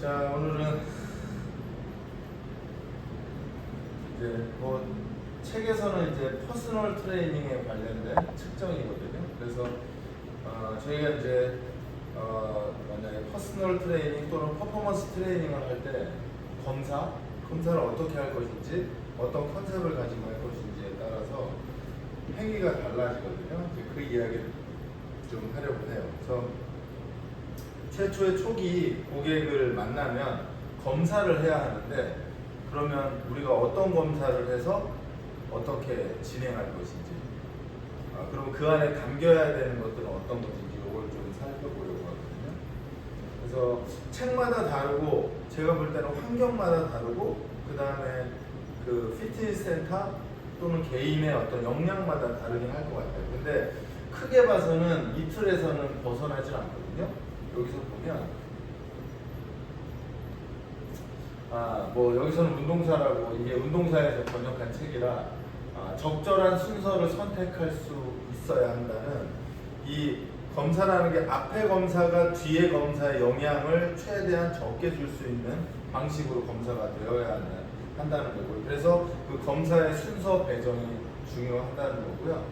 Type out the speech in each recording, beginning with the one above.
자 오늘은 이제 뭐 책에서는 이제 퍼스널 트레이닝에 관련된 측정이거든요. 그래서 어, 저희가 이제 어, 만약에 퍼스널 트레이닝 또는 퍼포먼스 트레이닝을 할 때 검사, 검사를 어떻게 할 것인지 어떤 컨셉을 가지고 할 것인지에 따라서 행위가 달라지거든요. 이제 그 이야기를 좀 하려고 해요. 그래서 최초의 초기 고객을 만나면 검사를 해야 하는데 그러면 우리가 어떤 검사를 해서 어떻게 진행할 것인지 아, 그럼 그 안에 담겨야 되는 것들은 어떤 것인지 이걸 좀 살펴보려고 하거든요. 그래서 책마다 다르고 제가 볼 때는 환경마다 다르고 그 다음에 그 피트니스 센터 또는 개인의 어떤 역량마다 다르긴 할 것 같아요. 근데 크게 봐서는 이 틀에서는 벗어나질 않거든요. 여기서 보면 아, 뭐 여기서는 운동사라고 이게 운동사에서 번역한 책이라 아, 적절한 순서를 선택할 수 있어야 한다는 이 검사라는 게 앞에 검사가 뒤에 검사의 영향을 최대한 적게 줄 수 있는 방식으로 검사가 되어야 한다, 한다는 거고요. 그래서 그 검사의 순서 배정이 중요하다는 거고요.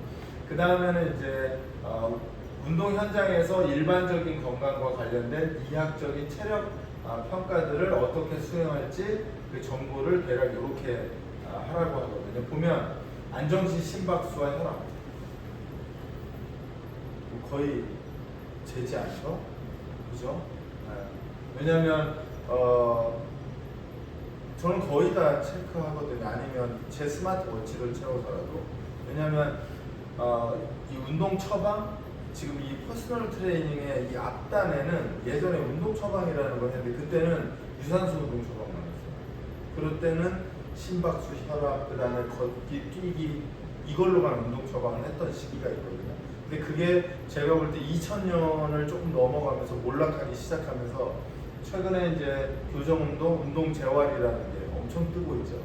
그 다음에는 이제 어, 운동 현장에서 일반적인 건강과 관련된 이학적인 체력 아, 평가들을 어떻게 수행할지 그 정보를 대략 이렇게 아, 하라고 하거든요. 보면 안정시 심박수와 혈압 뭐 거의 재지 않죠? 그죠? 네. 왜냐면 어 저는 거의 다 체크하거든요. 아니면 제 스마트워치를 채워서라도 왜냐면 어, 이 운동 처방 지금 이 퍼스널 트레이닝의 이 앞단에는 예전에 운동 처방이라는 걸 했는데 그때는 유산소 운동 처방만 했어요. 그럴 때는 심박수, 혈압, 그다음에 걷기, 뛰기 이걸로 만 운동 처방을 했던 시기가 있거든요. 근데 그게 제가 볼 때 2000년을 조금 넘어가면서 몰락하기 시작하면서 최근에 이제 교정 운동, 운동 재활이라는 게 엄청 뜨고 있죠.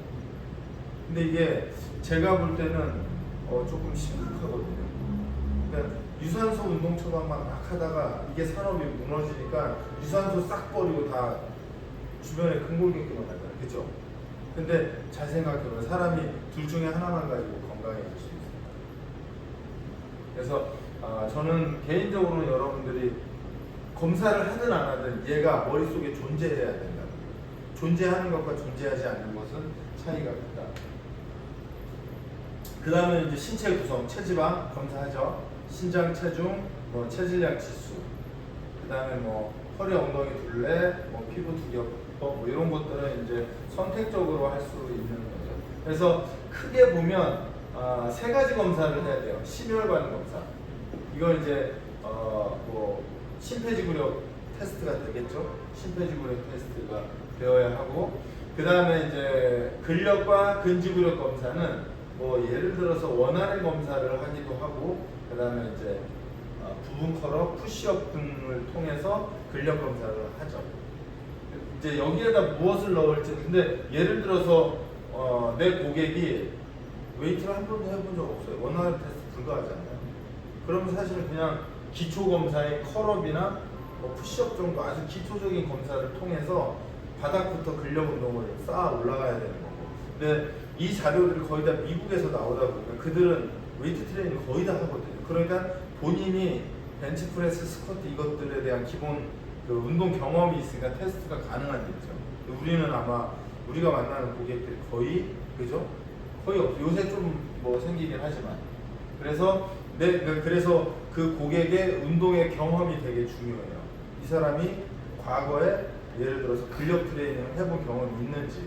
근데 이게 제가 볼 때는 어, 조금 심각하거든요. 그러니까 유산소 운동 처방만 막 하다가 이게 산업이 무너지니까 유산소 싹 버리고 다 주변에 근골격기만 하잖아요. 그죠? 근데 잘 생각해보면 사람이 둘 중에 하나만 가지고 건강해질 수 있어요. 그래서 아, 저는 개인적으로는 여러분들이 검사를 하든 안 하든 얘가 머릿속에 존재해야 된다. 존재하는 것과 존재하지 않는 것은 차이가 크다. 그 다음에 이제 신체 구성, 체지방 검사하죠. 신장 체중, 뭐 체질량 지수, 그 다음에 뭐 허리 엉덩이 둘레, 뭐 피부 두겹법 뭐 이런 것들은 이제 선택적으로 할 수 있는 거죠. 그래서 크게 보면 아, 세 가지 검사를 해야 돼요. 심혈관 검사. 이건 이제 어 뭐 심폐지구력 테스트가 되겠죠. 심폐지구력 테스트가 되어야 하고 그 다음에 이제 근력과 근지구력 검사는 뭐 예를 들어서 원하는 검사를 하기도 하고 그 다음에 이제 어, 부분 컬업, 푸시업 등을 통해서 근력 검사를 하죠. 이제 여기에다 무엇을 넣을지 근데 예를 들어서 어, 내 고객이 웨이트를 한 번도 해본 적 없어요. 원하는 테스트 불가하잖아요. 그러면 사실은 그냥 기초 검사인 컬업이나 뭐 푸시업 정도 아주 기초적인 검사를 통해서 바닥부터 근력 운동을 쌓아 올라가야 되는 거고. 근데 이 자료들이 거의 다 미국에서 나오다 보니까 그들은 웨이트 트레이닝 거의 다 하거든요. 그러니까 본인이 벤치프레스, 스쿼트 이것들에 대한 기본 그 운동 경험이 있으니까 테스트가 가능한 데죠. 우리는 아마 우리가 만나는 고객들이 거의 그죠? 거의 없어. 요새 좀 뭐 생기긴 하지만 그래서 내 그- 그래서 그 고객의 운동의 경험이 되게 중요해요. 이 사람이 과거에 예를 들어서 근력 트레이닝을 해본 경험이 있는지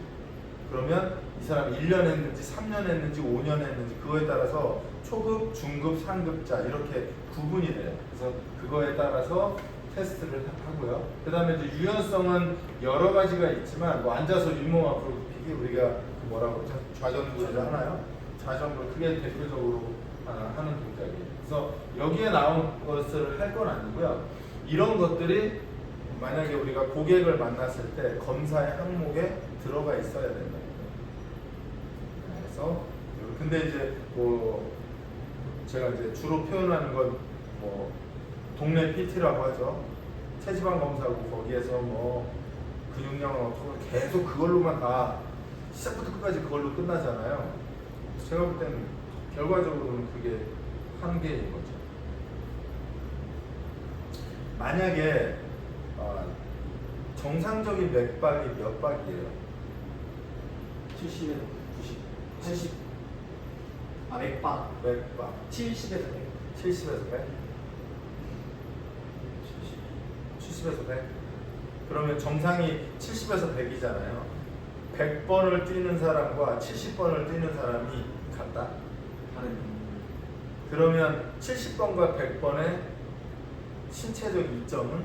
그러면 이 사람이 1년 했는지 3년 했는지 5년 했는지 그거에 따라서 초급, 중급, 상급자 이렇게 구분이 돼요. 그래서 그거에 따라서 테스트를 하고요. 그 다음에 이제 유연성은 여러 가지가 있지만 뭐 앉아서 윗몸 앞으로 굽히기 우리가 그 뭐라고? 좌전구를 하나요? 좌전구를 크게 대표적으로 아, 하는 동작이에요. 그래서 여기에 나온 것을 할 건 아니고요. 이런 것들이 만약에 우리가 고객을 만났을 때 검사의 항목에 들어가 있어야 된다. 그래서 근데 이제 뭐 제가 이제 주로 표현하는 건 뭐 동네 PT라고 하죠. 체지방 검사고 거기에서 뭐 근육량은 어떻고 계속 그걸로만 다 시작부터 끝까지 그걸로 끝나잖아요. 제가 볼 때는 결과적으로는 그게 한계인 거죠. 만약에 어, 정상적인 맥박이 몇 박이에요? 70에서 90, 80. 아 맥박 맥박 70에서 100. 70에서 100? 70에서 100? 그러면 정상이 70에서 100이잖아요. 100번을 뛰는 사람과 70번을 뛰는 사람이 같다? 다른. 그러면 70번과 100번의 신체적 이점은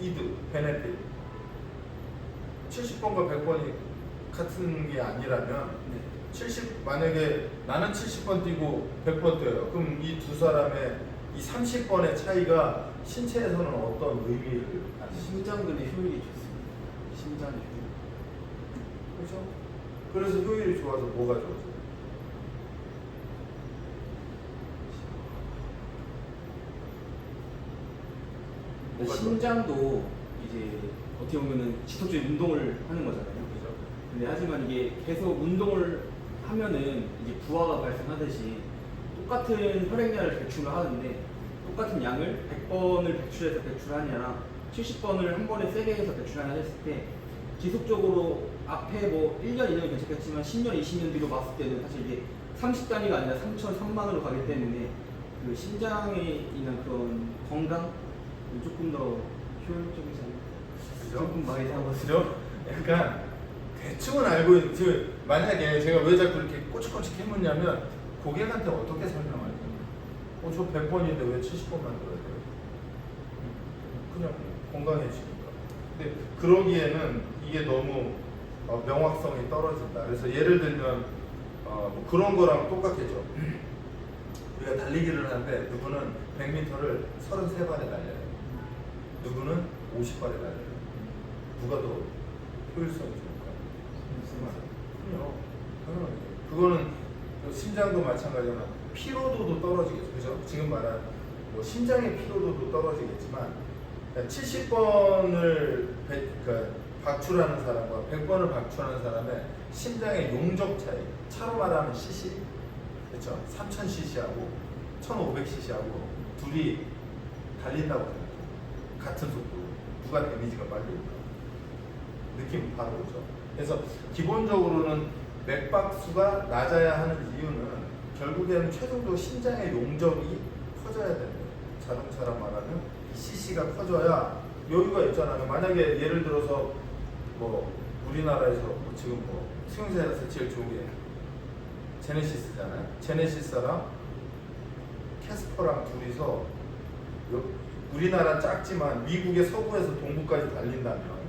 이드, 베네핏 70번과 100번이 같은 게 아니라면 네. 70 만약에 나는 70번 뛰고 100번 뛰어요. 그럼 이 두 사람의 이 30번의 차이가 신체에서는 어떤 의미를? 심장근의 효율이 좋습니다. 심장의 효율. 그렇죠? 그래서 효율이 좋아서 뭐가 좋아져? 뭐가 심장도 이제 어떻게 보면은 지속적인 운동을 하는 거잖아요. 근데 하지만 이게 계속 운동을 하면은 이제 부하가 발생하듯이 똑같은 혈액량을 배출을 하는데 똑같은 양을 100번을 배출해서 배출하냐랑 70번을 한 번에 세게 해서 배출하냐 했을 때 지속적으로 앞에 뭐 1년, 2년이 괜찮겠지만 10년, 20년 뒤로 봤을 때는 사실 이게 30단위가 아니라 3천, 3만으로 가기 때문에 그 심장에 있는 그런 건강 조금 더 효율적이지 않을까? 조금 많이 사고 그죠? 약간 대충은 알고 있는 지금 만약에 제가 왜 자꾸 이렇게 꼬치꼬치 캐묻냐면 고객한테 어떻게 설명할 거예요? 어, 저 100번인데 왜 70번만 들어야 돼요? 그냥 건강해지니까. 근데 그러기에는 이게 너무 어, 명확성이 떨어진다. 그래서 예를 들면 어, 뭐 그런 거랑 똑같겠죠. 우리가 달리기를 하는데 누구는 100m를 33발에 달려요. 누구는 50발에 달려요. 누가 더 효율성이? 그럼요. 그거는 그 심장도 마찬가지나 피로도도 떨어지겠죠. 그죠? 지금 말한 뭐 심장의 피로도도 떨어지겠지만 70번을 그러니까 박출하는 사람과 100번을 박출하는 사람의 심장의 용적 차이 차로 말하면 cc 그렇죠? 3000cc하고 1500cc하고 둘이 달린다고 생각해요. 같은 속도로 누가 데미지가 빨리 올까? 느낌 바로 오죠. 그래서 기본적으로는 맥박수가 낮아야 하는 이유는 결국에는 최종적으로 심장의 용적이 커져야 됩니다. 자동차란 말하는 이 cc가 커져야 여유가 있잖아요. 만약에 예를 들어서 뭐 우리나라에서 뭐 지금 뭐 수용사에서 제일 좋은 게 제네시스잖아요. 제네시스랑 캐스퍼랑 둘이서 요- 우리나라 작지만 미국의 서부에서 동부까지 달린다면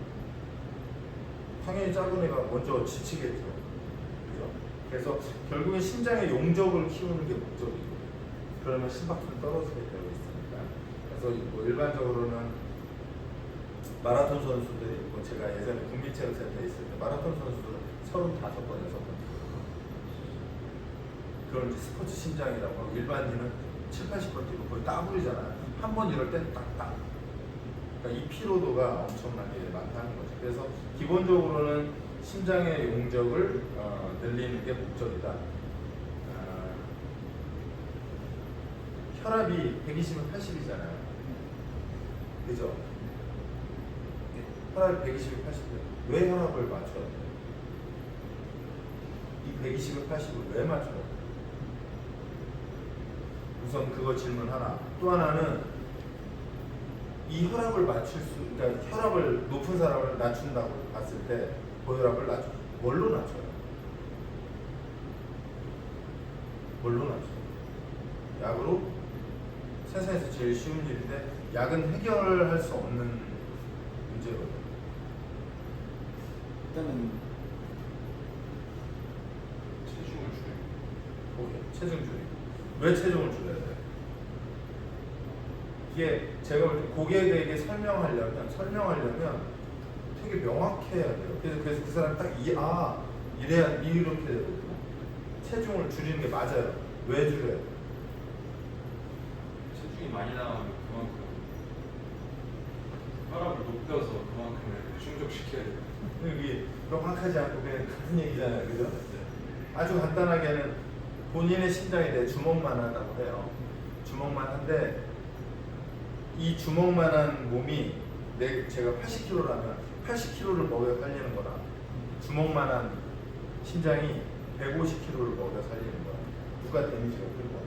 당연히 작은 애가 먼저 지치겠죠. 그죠? 그래서 결국엔 심장의 용적을 키우는 게 목적이고 그러면 심박수는 떨어지게 되어 있으니까 그래서 뭐 일반적으로는 마라톤 선수들이 뭐 제가 예전에 국민체육 센터에 있을 때 마라톤 선수들은 35번, 6번 그걸 이제 스포츠 심장이라고 일반인은 7, 80번 뛰고 거의 따블이잖아요. 한 번 이럴 땐 딱딱. 그러니까 이 피로도가 엄청나게 많다는 거죠. 그래서 기본적으로는 심장의 용적을 어, 늘리는 게 목적이다. 아, 혈압이 120은 80이잖아요. 그죠? 혈압이 120이 80이에요. 왜 혈압을 맞춰야 돼요? 이 120을 80을 왜 맞춰야 돼요? 우선 그거 질문 하나. 또 하나는 이 혈압을 맞출 수, 그러니까 혈압을 높은 사람을 낮춘다고 봤을 때 고혈압을 낮춰. 뭘로 낮춰요? 뭘로 낮춰요? 약으로? 세상에서 제일 쉬운 일인데 약은 해결할 수 없는 문제거든요. 일단은 체중을 줄여. 오케이. 체중 줄이. 왜 체중을 줄여야 돼? 이게 제가 볼 때 고객에게 설명하려면 설명하려면 되게 명확해야 돼요. 그래서 그래서 그 사람 딱이아 이래야 이렇게 되거든요. 체중을 줄이는 게 맞아요. 왜 줄여요? 체중이 많이 나가면 그만큼 혈압을 높여서 그만큼을 충족시켜야 돼요. 여기 명확하지 않고 그냥 같은 얘기잖아요, 그죠? 아주 간단하게는 본인의 심장이 내 주먹만 하다고 해요. 주먹만 한데 이 주먹만한 몸이 내 제가 80kg라면 80kg를 먹여 살리는 거라 주먹만한 심장이 150kg를 먹여 살리는 거야. 누가 데미지가 큰 거야.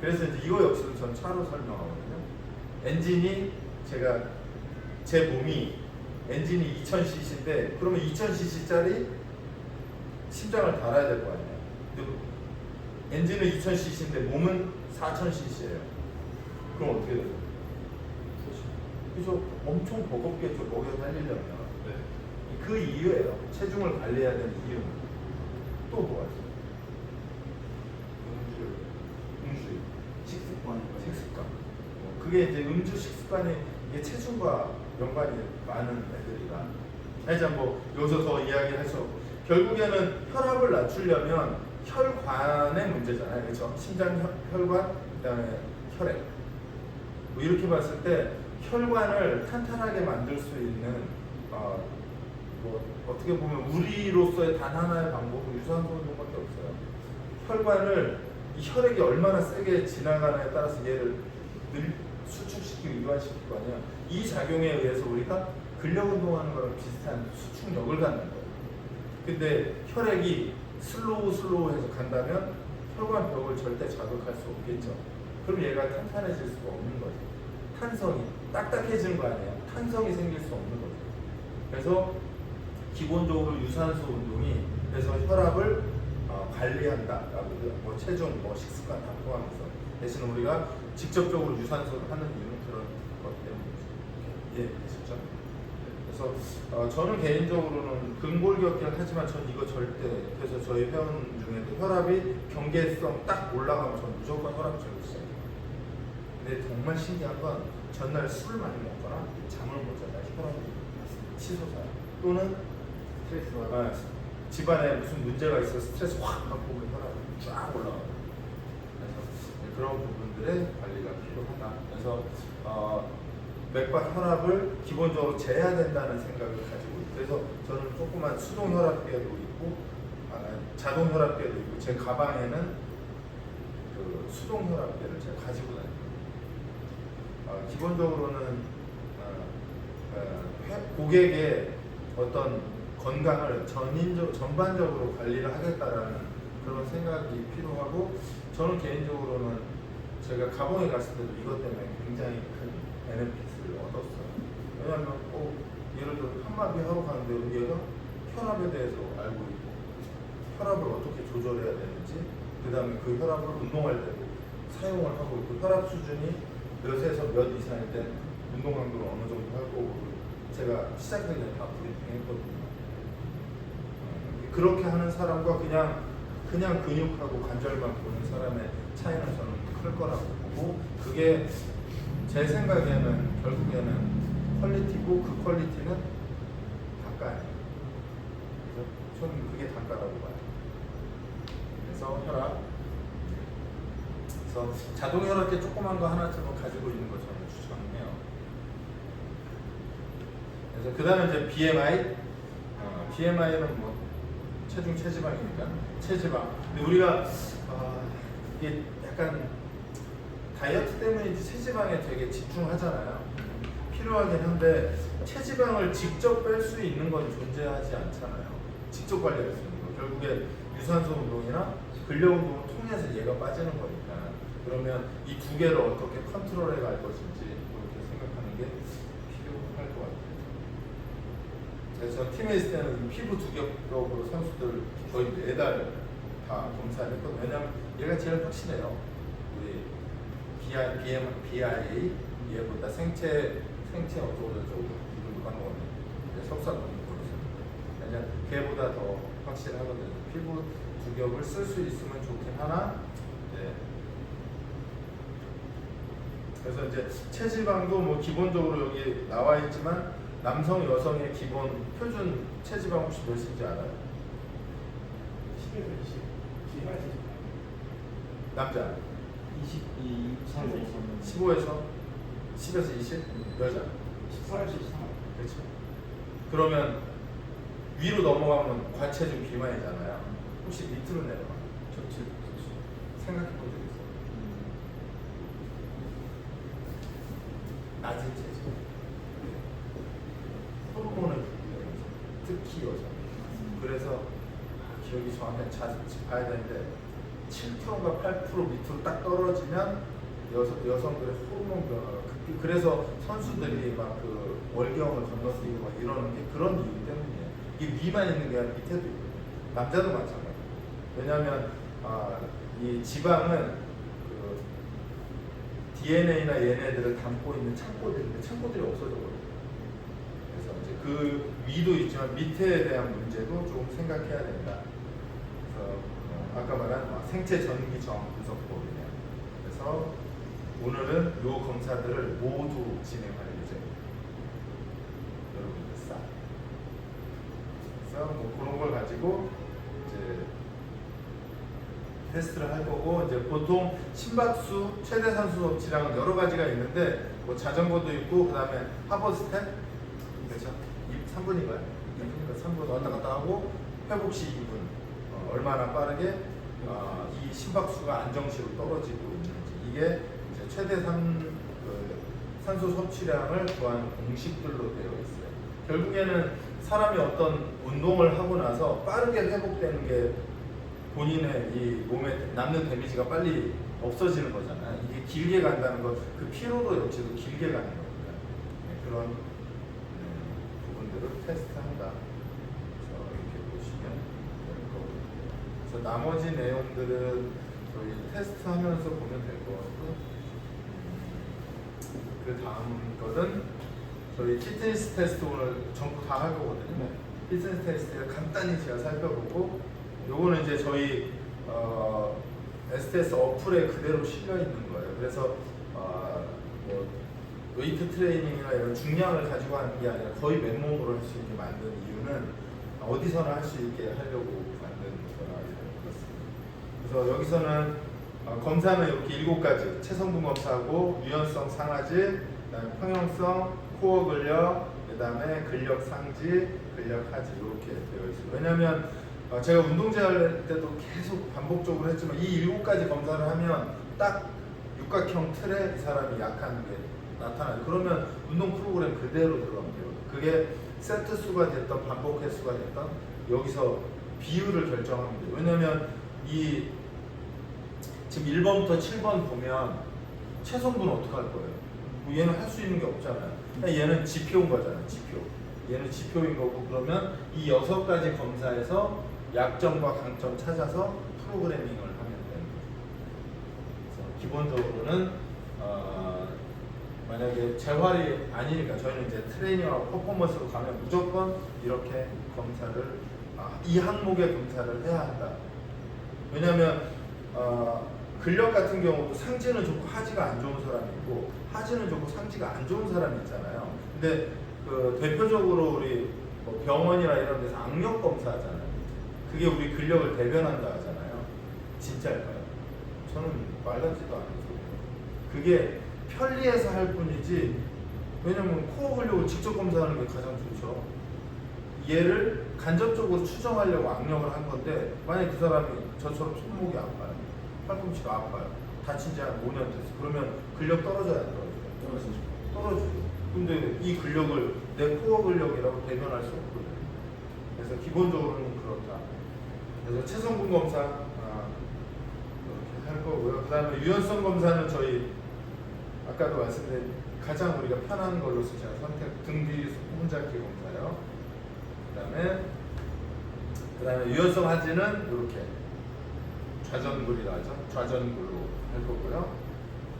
그래서 이제 이거 역시도 전 차로 설명하거든요. 엔진이 제가 제 몸이 엔진이 2000cc인데 그러면 2000cc짜리 심장을 달아야 될 거 아니에요. 엔진은 2000cc인데 몸은 4000cc예요. 그럼 어떻게 돼요? 그래서 엄청 버겁겠죠 먹여 살리려면 네. 그 이유예요. 체중을 관리해야 되는 이유는 또 뭐가 있어요? 음주, 식습관. 식습관. 어, 그게 이제 음주 식습관이 이게 체중과 연관이 많은 애들이라. 하여튼 뭐 여기서 더 이야기할 수 없고 결국에는 혈압을 낮추려면 혈관의 문제잖아요, 그렇죠? 심장 혈, 혈관, 그다음에 혈액. 뭐 이렇게 봤을 때 혈관을 탄탄하게 만들 수 있는 어, 뭐 어떻게 보면 우리로서의 단 하나의 방법은 유산소 운동밖에 없어요. 혈관을 이 혈액이 얼마나 세게 지나가느냐에 따라서 얘를 늘 수축시키고 거 아니야. 이 작용에 의해서 우리가 근력 운동하는 거랑 비슷한 수축력을 갖는 거예요. 근데 혈액이 슬로우 슬로우 해서 간다면 혈관 벽을 절대 자극할 수 없겠죠. 그럼 얘가 탄탄해질 수가 없는 거죠. 탄성이 딱딱해지는 거 아니에요. 탄성이 생길 수 없는 거죠. 그래서 기본적으로 유산소 운동이 그래서 혈압을 어, 관리한다라고 뭐 체중, 뭐 식습관 다 포함해서 대신 우리가 직접적으로 유산소를 하는 이유는 그런 것 때문이죠. 예, 되시죠? 그래서 어, 저는 개인적으로는 근골격계를 하지만 전 이거 절대 그래서 저희 회원 중에도 혈압이 경계성 딱 올라가면 전 무조건 혈압 시작해요. 근데 정말 신기한 건 전날 술을 많이 먹거나 잠을 못 자다 혈압이 치솟아요. 또는 스트레스 어, 받아. 집안에 무슨 문제가 있어서 스트레스 확 받고 오면 혈압이 쫙 올라가요. 그래서 그런 부분들의 관리가 필요하다. 그래서 어, 맥박 혈압을 기본적으로 재야 된다는 생각을 가지고 그래서 저는 조그만 수동 혈압계도 있고 아, 자동 혈압계도 있고 제 가방에는 그 수동 혈압계를 제가 가지고 다닙니다. 어, 기본적으로는 어, 어, 회- 고객의 어떤 건강을 전인적 전반적으로 관리를 하겠다라는 그런 생각이 필요하고 저는 개인적으로는 제가 가봉에 갔을 때도 이것 때문에 굉장히 큰 베네핏을 얻었어요. 왜냐하면 어, 예를 들어 한마디 하러 가는데 얘가 혈압에 대해서 알고 있고 혈압을 어떻게 조절해야 되는지 그 다음에 그 혈압을 운동할 때도 사용을 하고 있고 혈압 수준이 몇에서 몇 이상일 때 운동 강도를 어느 정도 할 거고 제가 전에 다 브리핑했거든요. 어, 그렇게 하는 사람과 그냥 그냥 근육하고 관절만 보는 사람의 차이는 저는 클 거라고 보고 그게 제 생각에는 결국에는 퀄리티고 그 퀄리티는 단가예요. 그래서 저는 그게 단가라고 봐요. 그래서 혈압 그래서 자동 혈압계 조그만 거 하나쯤은 가지고 있는 거 저는 추천해요. 그래서 그 다음에 이제 BMI 어, BMI는 뭐 체중 체지방이니까 체지방. 근데 우리가 아, 이게 약간 다이어트 때문인지 체지방에 되게 집중하잖아요. 필요하긴 한데 체지방을 직접 뺄 수 있는 건 존재하지 않잖아요. 직접 관리할 수 있는 거. 결국에 유산소 운동이나 근력 운동을 통해서 얘가 빠지는 거니까. 그러면 이 두 개를 어떻게 컨트롤해 갈 것인지 그렇게 생각하는 게 필요할 것 같아요. 그래서 팀에 있을 때는 이 피부 두겹으로 선수들 거의 매달 다 검사를 했거든요. 왜냐면 얘가 제일 확실해요. 우리 BI, BM, BIA 얘보다 생체 생체 어쩌고 저쩌고 이름도 까먹었네. 이제 석사 논문 보냈어요. 왜냐 걔보다 더 확실하거든요. 피부 두 겹을 쓸 수 있으면 좋긴 하나. 네. 그래서 이제 체지방도 뭐 기본적으로 여기 나와 있지만 남성 여성의 기본 표준 체지방 혹시 몇인지 알아요? 10에서 20, 기간이 남자 22, 3, 15에서 10에서 20 여자 14에서 23. 그렇죠. 그러면 위로 넘어가면 과체중 비만이잖아요. 혹시 밑으로 내려가? 좋지. 생각해 본적 있어요? 낮은 체중. 호르몬을 분비해요. 특히 여자. 그래서 아, 기억이 정확히 자주 봐야 되는데 7%가 8% 밑으로 딱 떨어지면 여성, 여성들의 호르몬 변화가 급기 그래서 선수들이 막 그 월경을 건너뛰고 막 이러는 게 그런 이유 때문이에요. 이게 위만 있는 게 아니라 밑에도 있거든요. 남자도 마찬가지예요. 왜냐하면 아, 이 지방은 그 DNA나 얘네들을 담고 있는 창고들인데 창고들이 없어져 버려요. 그 위도 있지만 밑에 대한 문제도 조금 생각해야 된다. 그래서 어, 아까 말한 뭐 생체 전기 저항 분석법이네요. 그래서 오늘은 요 검사들을 모두 진행할 예정입니다. 여러분들 싹. 그래서 뭐 그런 걸 가지고 이제 테스트를 할 거고 이제 보통 심박수 최대 산소 섭취량은 여러 가지가 있는데 뭐 자전거도 있고 그다음에 하버 스텝 그렇죠 3분인가요? 3분 왔다 갔다 하고 회복 시 2분 어, 얼마나 빠르게 어, 이 심박수가 안정시로 떨어지고 있는지 이게 이제 최대 산, 그 산소 섭취량을 구하는 공식들로 되어 있어요. 결국에는 사람이 어떤 운동을 하고 나서 빠르게 회복되는 게 본인의 이 몸에 남는 데미지가 빨리 없어지는 거잖아요. 이게 길게 간다는 것, 그 피로도 역시도 길게 가는 겁니다. 네, 그런 음, 부분들을 테스트한다. 그래서 이렇게 보시면 될 거고. 나머지 내용들은 저희 테스트하면서 보면 될 것 같고, 음, 그 다음 것은 저희 피트니스 테스트 오늘 전부 다 할 거거든요. 네. 피트니스 테스트를 간단히 제가 살펴보고 요거는 이제 저희 어, STS 어플에 그대로 실려 있는 거예요. 그래서 어, 뭐 웨이트 트레이닝이나 이런 중량을 가지고 하는 게 아니라 거의 맨몸으로 할 수 있게 만든 이유는 어디서나 할 수 있게 하려고 그래서 여기서는 어, 검사는 이렇게 일곱 가지 체성분 검사하고 유연성 상하지, 그다음에 평형성, 코어 근력, 그다음에 근력 상지, 근력 하지 이렇게 되어 있어요. 왜냐하면 어, 제가 운동제 할 때도 계속 반복적으로 했지만 이 일곱 가지 검사를 하면 딱 육각형 틀에 이 사람이 약한 게 나타나요. 그러면 운동 프로그램 그대로 들어가면 돼요. 그게 세트 수가 됐던 반복 횟수가 됐던 여기서 비율을 돼요. 왜냐면 이 지금 1번부터 7번 보면 최성분은 어떻게 할 거예요? 뭐 얘는 할 수 있는 게 없잖아요. 얘는 지표인 거잖아요. 지표. 얘는 지표인 거고 그러면 이 여섯 가지 검사에서 약점과 강점 찾아서 프로그래밍을 하면 되는 거죠. 그래서 기본적으로는 어, 만약에 재활이 아니니까 저희는 이제 트레이닝하고 퍼포먼스로 가면 무조건 이렇게 검사를 아, 이 항목의 검사를 해야 한다. 왜냐하면 어, 근력 같은 경우도 상지는 좋고 하지가 안 좋은 사람이 있고 하지는 좋고 상지가 안 좋은 사람이 있잖아요. 근데 그 대표적으로 우리 뭐 병원이나 이런 데서 악력 검사 하잖아요. 그게 우리 근력을 대변한다 하잖아요. 진짜일까요? 저는 말 같지도 소리예요. 그게 편리해서 할 뿐이지 왜냐면 코어 근력을 직접 검사하는 게 가장 좋죠. 얘를 간접적으로 추정하려고 악력을 한 건데 만약 그 사람이 저처럼 손목이 아파요. 팔꿈치가 아파요. 다친 지 한 5년 됐어. 그러면 근력 떨어져야 안 떨어져요? 떨어지죠. 떨어지죠. 근데 이 근력을 내 코어 근력이라고 대변할 수 없거든요. 그래서 기본적으로는 그렇다. 그래서 체성분 검사 아, 이렇게 할 거고요. 그 다음에 유연성 검사는 저희 아까도 말씀드린 가장 우리가 편한 걸로서 제가 선택 등뒤 혼잡기 검사요. 그 다음에 그 다음에 유연성 하지는 이렇게 좌전굴이라 하죠. 좌전굴로 할 거고요.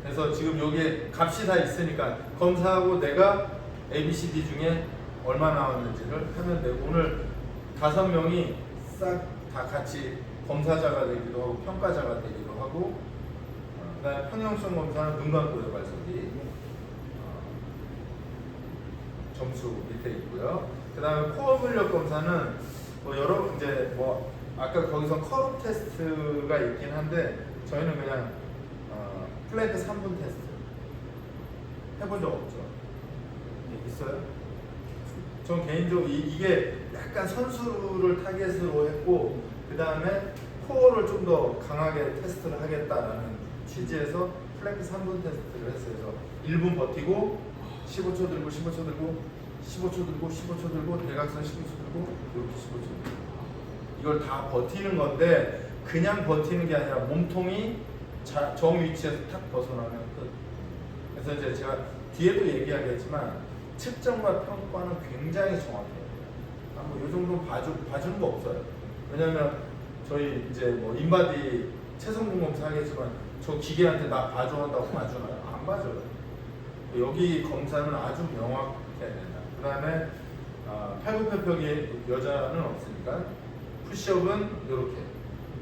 그래서 지금 여기에 값이 다 있으니까 검사하고 내가 ABCD 중에 얼마 나왔는지를 하면 되고 오늘 다섯 명이 싹 다 같이 검사자가 되기도 하고 평가자가 되기도 하고 어, 그다음에 평형성 검사는 눈 감고 어, 점수 밑에 있고요. 그다음에 코어 근력 검사는 뭐 여러 이제 뭐 아까 거기서 커브 테스트가 있긴 한데 저희는 그냥 어, 플랭크 3분 테스트 해본 적 없죠. 네. 있어요? 전 개인적으로 이, 이게 약간 선수를 타겟으로 했고 그 다음에 코어를 좀 더 강하게 테스트를 하겠다라는 취지에서 플랭크 3분 테스트를 했어요. 그래서 1분 버티고 15초 들고 15초 들고 15초 들고 15초 들고 대각선 15초 들고 이렇게 15초 들고 이걸 다 버티는 건데 그냥 버티는 게 아니라 몸통이 자, 정 위치에서 탁 벗어나면 끝. 그래서 이제 제가 뒤에도 얘기하겠지만 측정과 평가는 굉장히 정확해요. 아, 뭐이 정도 봐주, 봐주는 거 없어요. 왜냐면 저희 이제 뭐 인바디 체성분 검사 하겠지만 저 기계한테 나 봐줘 한다고 봐주나요? 안 봐줘요. 여기 검사는 아주 명확해야 된다. 그 다음에 아, 팔굽혀펴기 여자는 없으니까 푸시업은 이렇게.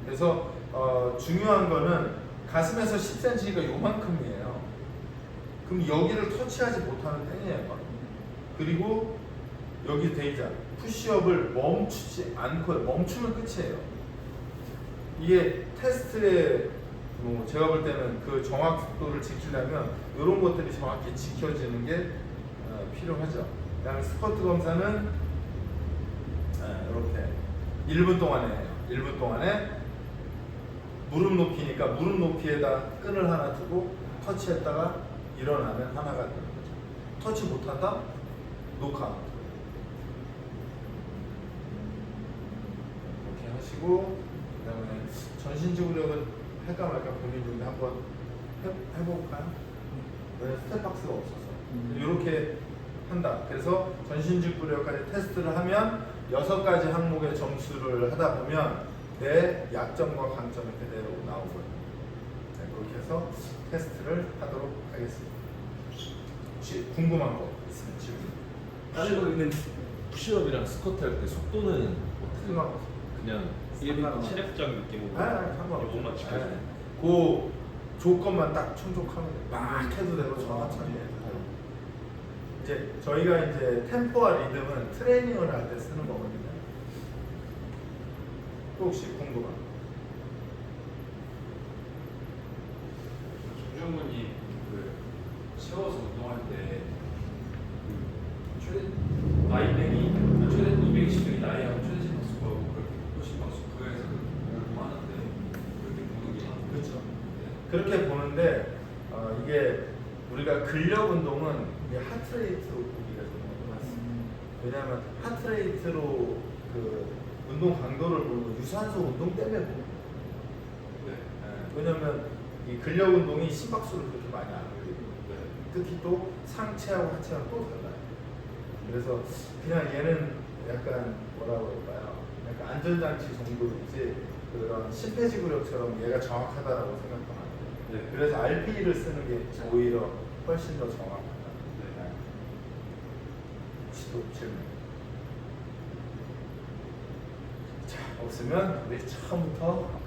그래서 어, 중요한 거는 가슴에서 10cm가 요만큼이에요. 그럼 여기를 터치하지 못하는 땡이에요. 그리고 여기 데이자 푸시업을 멈추지 않고 멈추면 끝이에요. 이게 테스트에 뭐 제가 볼 때는 그 정확도를 지키려면 이런 것들이 정확히 지켜지는 게 어, 필요하죠. 그다음에 스쿼트 검사는 이렇게 1분 동안에 해요. 1분 동안에 무릎 높이니까 무릎 높이에다 끈을 하나 두고 터치했다가 일어나면 하나가 되는 거죠. 터치 못한다? 녹화. 이렇게 하시고 그다음에 전신 지구력은 할까 말까 고민 중인데 한번 해, 해볼까요? 왜 스텝박스가 없어서 음. 이렇게 한다. 그래서 전신 지구력까지 테스트를 하면 여섯 가지 항목의 점수를 하다 보면 내 약점과 강점이 그대로 나오고요. 네, 그렇게 해서 테스트를 하도록 하겠습니다. 혹시 궁금한 거 있으면 질문. 따지고 있는 푸시업이랑 스쿼트 할 때 속도는 어떻게 상관없어요. 그냥. 일반 체력적 느낌으로 아, 상관없어요. 이것만 지켜주는 네. 그 조건만 딱 충족하면 돼. 막 해도 되고 천천히 해도 되고. 이제 저희가 이제 템포와 리듬은 트레이닝을 할 때 쓰는 거거든요. 또 혹시 궁금한 거? 정주영군이 그 세워서 운동할 때 최대 나이백이 최대 220명이 나이하고 최대 심박수가 그렇게 심박수 그에서 운동하는데 그렇게 보는 게 그렇죠. 네. 그렇게 보는데 어, 이게 우리가 근력 운동은 이게 하트레이트로 보기가 좀 어렵습니다. 왜냐하면 하트레이트로 그 운동 강도를 보고 유산소 운동 때문에 보는 거예요. 네. 예, 왜냐면 이 근력 운동이 심박수를 그렇게 많이 안 올리고 네. 특히 또 상체하고 하체랑 또 달라요. 그래서 그냥 얘는 약간 뭐라고 할까요? 약간 안전장치 정도이지 그런 심폐지구력처럼 얘가 정확하다라고 생각하면 안 돼요. 네. 그래서 RP를 쓰는 게 오히려 훨씬 더. 네. 또 질문? 자, 없으면 우리 처음부터